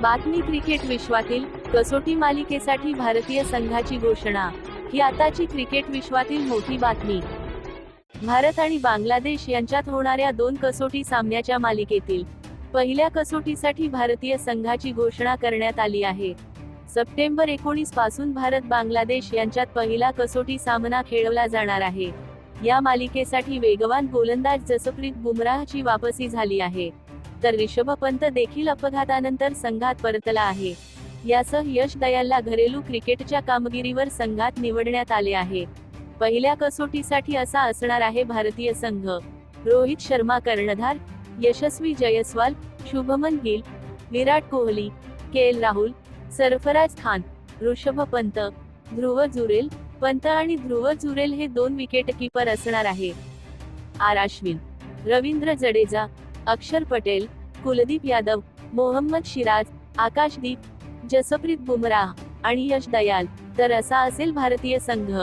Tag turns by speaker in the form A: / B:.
A: बातमी क्रिकेट विश्वातील कसोटी मालिकेसाठी भारतीय संघाची घोषणा ही आताची क्रिकेट विश्वातील मोठी बातमी. भारत आणि बांगलादेश यांच्यात होणाऱ्या दोन कसोटी सामन्याच्या मालिकेतील पहिल्या कसोटीसाठी भारतीय संघाची घोषणा करण्यात आली आहे. सप्टेंबर एकोणीसपासून भारत बांगलादेश यांच्यात पहिला कसोटी सामना खेळवला जाणार आहे. या मालिकेसाठी वेगवान गोलंदाज जसप्रीत बुमराहची वापसी झाली आहे. तर रिषभ पंत देखील अपघातानंतर संघात परतला आहे. यासह यश दयालला घरेलू क्रिकेटच्या कामगिरीवर संघात निवडण्यात आले आहे. पहिल्या कसोटीसाठी असा असणार आहे भारतीय संघ. रोहित शर्मा कर्णधार यशस्वी जयस्वाल शुभमन गिल विराट कोहली के एल राहुल सरफराज खान ऋषभ पंत ध्रुव जुरेल पंत आणि ध्रुव जुरेल हे दोन विकेटकीपर असणार आहे. आर अश्विन रवींद्र जडेजा अक्षर पटेल कुलदीप यादव मोहम्मद शिराज आकाशदीप जसप्रीत बुमराह आणि यश दयाल. तर असा असेल भारतीय संघ.